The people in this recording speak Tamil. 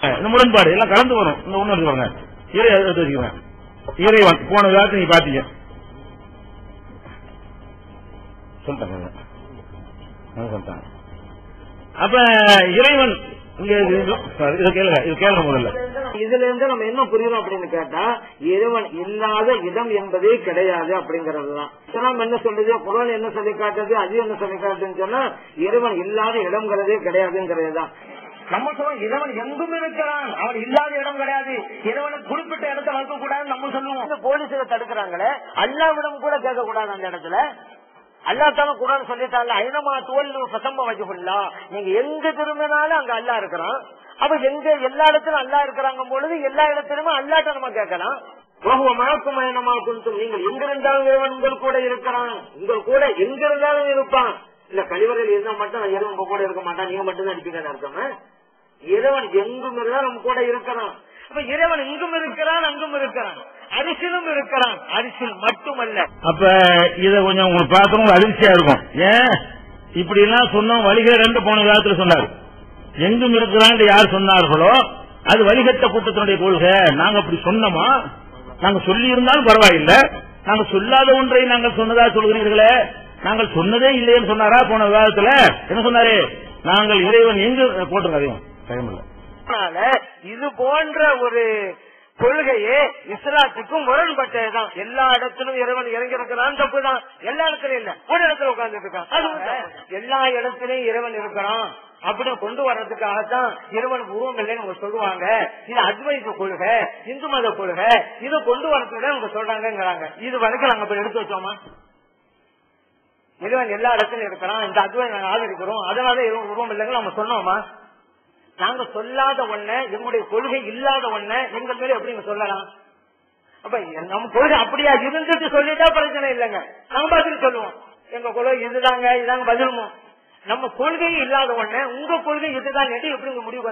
இந்த முரண்பாடு எல்லாம் கலந்து வரும். இந்த ஒண்ணு இருக்கு பாருங்க. இறை எடுத்து இறைவன் போன காலத்து நீ பாத்தீங்க. சொல்லிட்டாங்க சொல்லிட்டாங்க அப்ப இறைவன் கேளுங்க. இது கேளுங்க முதல்ல. இதுல இருந்து நம்ம என்ன புரியணும் அப்படின்னு கேட்டா இறைவன் இல்லாத இடம் என்பதே கிடையாது அப்படிங்கறதுதான் இஸ்லாம் என்ன சொல்லுது? குரான் என்ன சொல்லி காட்டுறது அது என்ன சொல்லி காட்டுதுன்னு சொன்னா இறைவன் இல்லாத இடம்ங்கிறதே கிடையாதுங்கிறது தான் நம்ம சொல்லுவோம் இறைவன் எங்கும் இருக்கிறான். அவன் இல்லாத இடம் கிடையாது. இறைவனுக்கு குறிப்பிட்ட இடத்தை வைக்க கூடாதுன்னு நம்ம சொல்லுவோம். இந்த போலீஸை தடுக்கிறாங்களே அல்லாவிடம் கூட கேட்க கூடாது அந்த இடத்துல. அல்லாத்தான குரான் சொல்லிட்டாங்க ஐநமா தோல் சசம்ப வச்சுக்கொள்ளா நீங்க எங்க திரும்பினாலும் அங்க அல்லா இருக்கிறான். அப்ப எங்க எல்லா இடத்திலும் அல்லா இருக்கிறாங்க பொழுது எல்லா இடத்திலுமே அல்லாட்ட நம்ம கேட்கலாம். நீங்கள் எங்க இருந்தாலும் இறைவன் உங்கள் கூட இருக்கிறான். உங்கள் கூட எங்க இருந்தாலும் இருப்பான். இல்ல கழிவறையில் இருந்தா மட்டும் இறைவன் உங்க கூட இருக்க மாட்டான். நீங்க மட்டும் தான் அடிப்பீங்கன்னு அர்த்தமா இறைவன் எங்கும் இருந்தா நம்ம கூட இருக்கிறான் அப்ப இறைவன் இங்கும் இருக்கிறான் அங்கும் இருக்கிறான். அரிசிலும் இருக்கிறான். அரிசில் மட்டுமல்ல. அப்ப இத கொஞ்சம் உங்களுக்கு பார்க்கணும் அதிர்ச்சியா இருக்கும். ஏன்? இப்படி எல்லாம் சொன்னோம் வழிகை ரெண்டு போன காலத்துல சொன்னார். எங்கும் இருக்கிறான் யார் சொன்னார்களோ அது வழிகட்ட கூட்டத்தினுடைய கொள்கை. நாங்க அப்படி சொன்னோமா? நாங்க சொல்லி இருந்தாலும் பரவாயில்லை. நாங்க சொல்லாத ஒன்றை நாங்கள் சொன்னதா சொல்கிறீர்களே? நாங்கள் சொன்னதே இல்லைன்னு சொன்னாரா போன விவாதத்துல? என்ன சொன்னாரு? நாங்கள் இறைவன் எங்கு போட்டிருக்கோம் டைம் இல்ல. அதனால இது போன்ற ஒரு கொள்கையே இஸ்லாத்துக்கும் முரண்பட்டதுதான். எல்லா இடத்திலும் இறைவன் இறங்கி இருக்கிறான் தப்பு தான் எல்லா இடத்துலயும் இல்ல. ஒரு இடத்துல உட்கார்ந்து இருக்கான் எல்லா இடத்துலயும் இறைவன் இருக்கிறான். அப்படின்னு கொண்டு வர்றதுக்காகத்தான் இறைவன் உருவம் இல்லைன்னு அவங்க சொல்லுவாங்க. இது அத்வைத கொள்கை இந்து மத கொள்கை. இதை கொண்டு வரதுக்கு அவங்க சொல்றாங்கிறாங்க இது வரைக்கும் நாங்க இப்ப எடுத்து வச்சோமா? இறைவன் எல்லா இடத்துலயும் இருக்கிறான். இந்த அத்வை நாங்க ஆதரிக்கிறோம். அதனால இறைவன் உருவம் இல்லைன்னு நம்ம சொன்னோமா? நாங்க சொல்லாத ஒண்ண எங்களுடைய கொள்கை இல்லாத ஒண்ண எங்கள் மேல எப்படி சொல்லலாம்? அப்ப நம்ம கொள்கை அப்படியா இருந்துட்டு சொல்லிட்டா பிரச்சனை இல்லைங்க. நாங்க பதில் சொல்லுவோம். எங்க கொள்கை இதுதாங்க இதாங்க பதிலுமோ? நம்ம கொள்கை இல்லாத ஒண்ணு உங்க கொள்கை இதுதான் எப்படி முடிவு